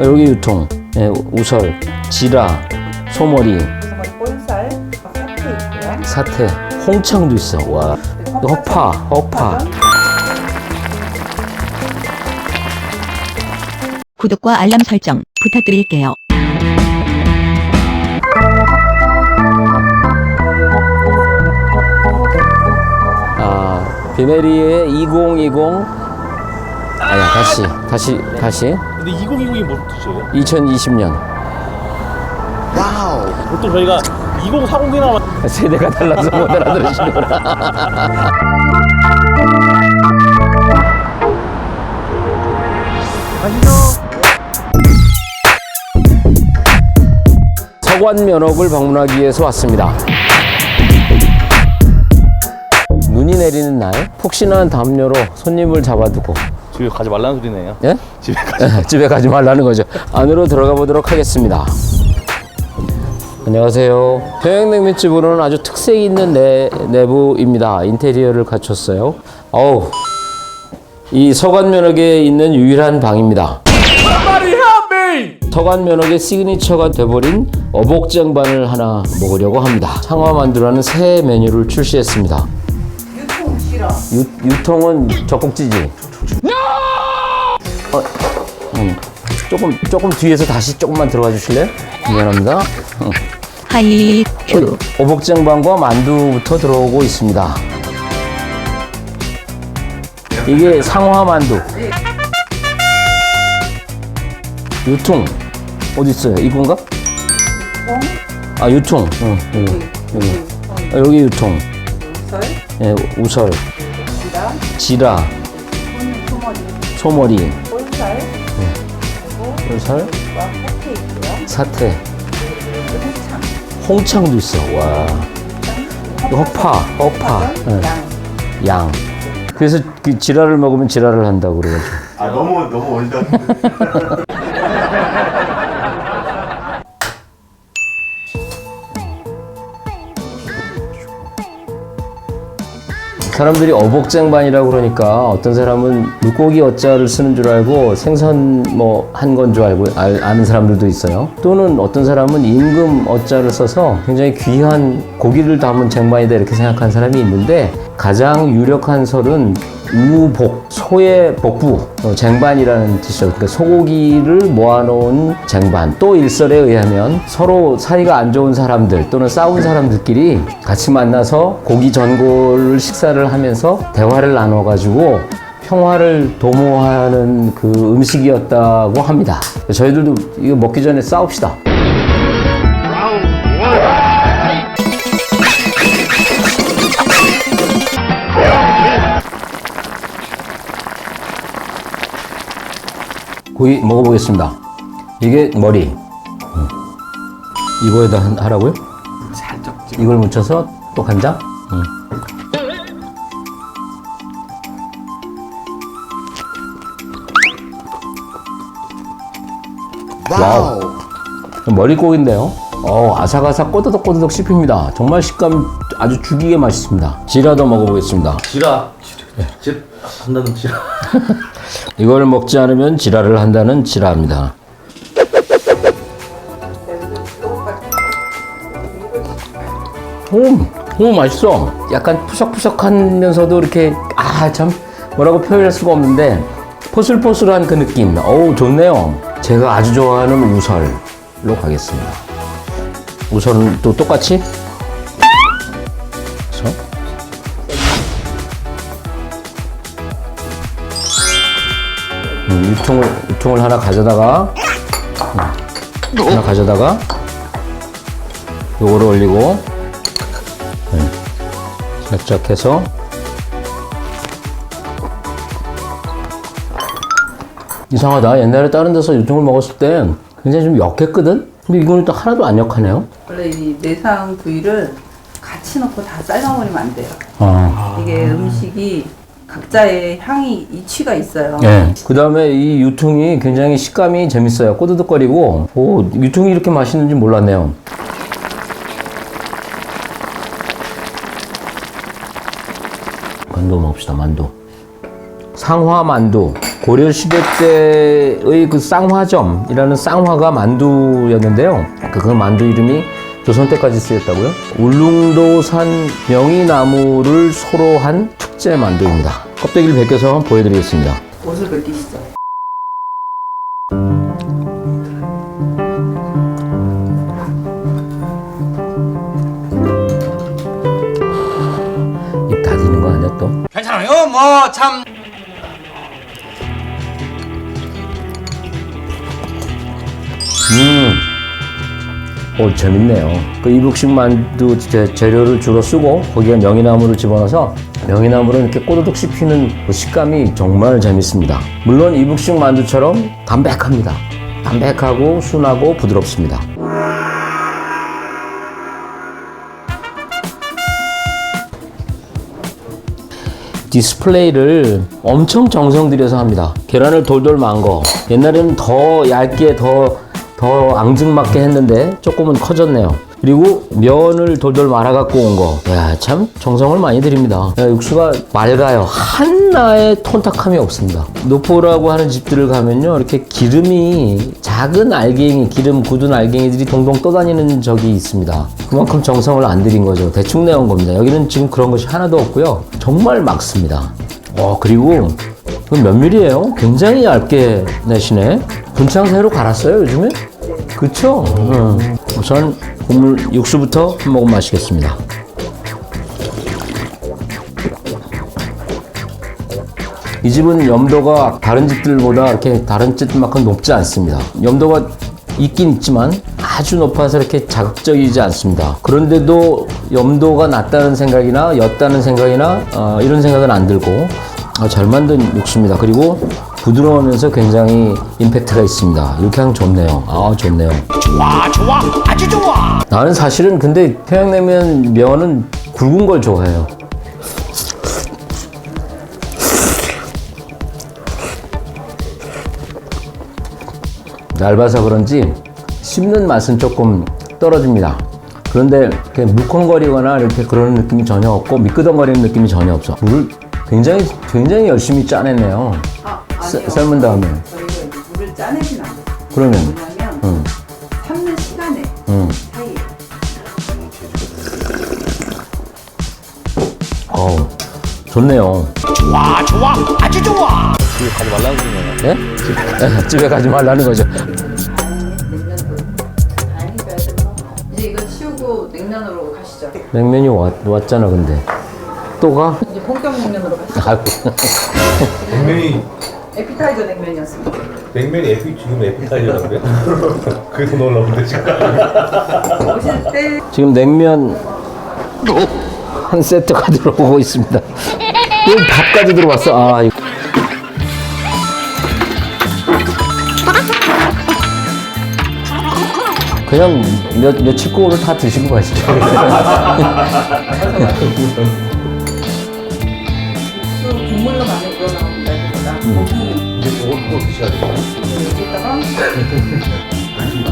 아, 여기 유통. 예, 우설, 지라, 소머리, 소머리 볼살, 사태 있고요. 사태, 홍창도 있어. 와. 그리고 허파, 허파. 구독과 알람 설정 부탁드릴게요. 아, 비메리의 2020. 아니야, 다시, 다시, 다시. 근데 2020이 무슨 뜻이에요? 2020년. 보통 저희가 2040이 나와 세대가 달라서 못 알아들으시는구나. 서관 면옥을 방문하기 위해서 왔습니다. 내리는 날 폭신한 담요로 손님을 잡아두고 집에 가지 말라는 소리네요. 예? 집에 가지 집에 가지 말라는 거죠. 안으로 들어가 보도록 하겠습니다. 안녕하세요. 평양냉면집으로는 아주 특색 있는 내, 내부입니다. 인테리어를 갖췄어요. 어우, 이 서관면역에 있는 유일한 방입니다. 서관면역의 시그니처가 돼버린 어복쟁반을 하나 먹으려고 합니다. 창화만두라는 새 메뉴를 출시했습니다. 유통 싫어. 유, 유통은 젖꼭지지. 어, 음, 조금 조금 뒤에서 다시 조금만 들어가 주실래요? 미안합니다. 음. 하이 큐 어복쟁반과 만두부터 들어오고 있습니다. 이게 상화 만두. 유통 어디 있어요? 이건가? 아 유통. 응, 여기 여기 아, 여기 유통. 예, 우설, 지라, 지라, 소머리, 소머리, 볼살, 그리고 우설, 와 사태 있고요. 사태, 홍창, 홍창 도 있어. 와, 허파, 허파, 응. 양. 양. 그래서 그 지라를 먹으면 지라를 한다고 그래가지고. 아 너무 너무 올드 사람들이 어복쟁반이라고 그러니까 어떤 사람은 물고기 어자를 쓰는 줄 알고 생선 뭐 한 건 줄 알고 알- 아는 사람들도 있어요. 또는 어떤 사람은 임금 어자를 써서 굉장히 귀한 고기를 담은 쟁반이다 이렇게 생각하는 사람이 있는데 가장 유력한 설은 우복, 소의 복부, 어, 쟁반이라는 뜻이죠. 그러니까 소고기를 모아놓은 쟁반. 또 일설에 의하면 서로 사이가 안 좋은 사람들 또는 싸운 사람들끼리 같이 만나서 고기 전골을 식사를 하면서 대화를 나눠가지고 평화를 도모하는 그 음식이었다고 합니다. 저희들도 이거 먹기 전에 싸웁시다. 고기 먹어보겠습니다. 이게 머리. 음. 이거에다 한- 하라고요? 살짝 이걸 묻혀서 또 간장? 음. 와우. 머리고기인데요. 어, 아삭아삭 꼬드덕 꼬드덕 씹힙니다. 정말 식감 아주 죽이게 맛있습니다. 지라도 먹어보겠습니다. 지라 집 한다는 지라 이걸 먹지 않으면 지라를 한다는 지라입니다. 오, 오 맛있어. 약간 푸석푸석하면서도 이렇게 아 참 뭐라고 표현할 수가 없는데 포슬포슬한 그 느낌. 어우 좋네요. 제가 아주 좋아하는 우설로 가겠습니다. 우설은 또 똑같이. 음, 유통을 유통을 하나 가져다가 음, 하나 가져다가 요거를 올리고 음, 살짝 해서 이상하다 옛날에 다른 데서 유통을 먹었을 때 굉장히 좀 역했거든 근데 이거는 또 하나도 안 역하네요 원래 이 내상 부위를 같이 넣고 다 삶아버리면 안 돼요. 아. 이게 음식이 각자의 향이 이치가 있어요. 예. 그 다음에 이 유통이 굉장히 식감이 재밌어요. 꼬드득거리고, 오, 유통이 이렇게 맛있는지 몰랐네요. 만두 먹읍시다, 만두. 상화 만두. 고려 시대 때의 그 쌍화점이라는 쌍화가 만두였는데요. 그, 그 만두 이름이 조선 때까지 쓰였다고요? 울릉도산 명이나무를 소로 한 특제 만두입니다. 껍데기를 벗겨서 보여드리겠습니다. 옷을 벗기시죠. 입 다지는 거 아니야 또? 괜찮아요. 뭐 참. 오, 재밌네요. 그 이북식 만두 재- 재료를 주로 쓰고 거기에 명이나무를 집어넣어서 명이나무를 이렇게 꼬드득 씹히는 그 식감이 정말 재밌습니다. 물론 이북식 만두처럼 담백합니다. 담백하고 순하고 부드럽습니다. 디스플레이를 엄청 정성 들여서 합니다. 계란을 돌돌 만 거. 옛날에는 더 얇게 더, 더 앙증맞게 했는데 조금은 커졌네요. 그리고 면을 돌돌 말아 갖고 온 거. 야, 참 정성을 많이 들입니다. 야, 육수가 맑아요. 하나의 톤탁함이 없습니다. 노포라고 하는 집들을 가면요. 이렇게 기름이 작은 알갱이, 기름 굳은 알갱이들이 동동 떠다니는 적이 있습니다. 그만큼 정성을 안 들인 거죠. 대충 내온 겁니다. 여기는 지금 그런 것이 하나도 없고요. 정말 막습니다. 어, 그리고 이건 몇 밀이에요? 굉장히 얇게 내시네. 분창새로 갈았어요, 요즘에? 그쵸? 응. 우선 국물 육수부터 한 모금 마시겠습니다. 이 집은 염도가 다른 집들보다 이렇게 다른 집들만큼 높지 않습니다. 염도가 있긴 있지만 아주 높아서 이렇게 자극적이지 않습니다. 그런데도 염도가 낮다는 생각이나 옅다는 생각이나 어, 이런 생각은 안 들고 아, 잘 만든 육수입니다. 그리고 부드러우면서 굉장히 임팩트가 있습니다. 이렇게 하면 좋네요. 아 좋네요. 좋아 좋아 아주 좋아. 나는 사실은 근데 평양냉면 면은 굵은 걸 좋아해요. 얇아서 그런지 씹는 맛은 조금 떨어집니다. 그런데 이렇게 물컹거리거나 이렇게 그런 느낌이 전혀 없고 미끄덩거리는 느낌이 전혀 없어. 물을 굉장히 굉장히 열심히 짜냈네요. 아, 썰- 아니요. 삶은 다음에. 저희가 이제 물을 짜내진 않아요. 그러면 뭐냐면 음, 삶는 시간에 음. 사이에 어우, 좋네요. 좋아 좋아 아주 좋아. 집에 가지 말라는. 네? 집- 집에 가지 말라는 거죠. 이제 치우고 냉면으로 가시죠. 냉면이 왔, 왔잖아, 근데. 또 가? 이제 본격 냉면으로 가시죠. 아이고. 냉면이 에피타이저 냉면이었습니다. 냉면이 에피 지금 에피타이저라고요? 그래서 놀라운데 지금. 오실 때 지금 냉면 한 세트가 들어오고 있습니다. 또 밥까지 들어왔어. 아, 이거. 그냥 몇, 며칠 꼬를 다 드시고 가시죠. 이제 저걸 또 드셔야. 여기다가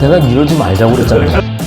내가 이러지 말자고 그랬잖아요.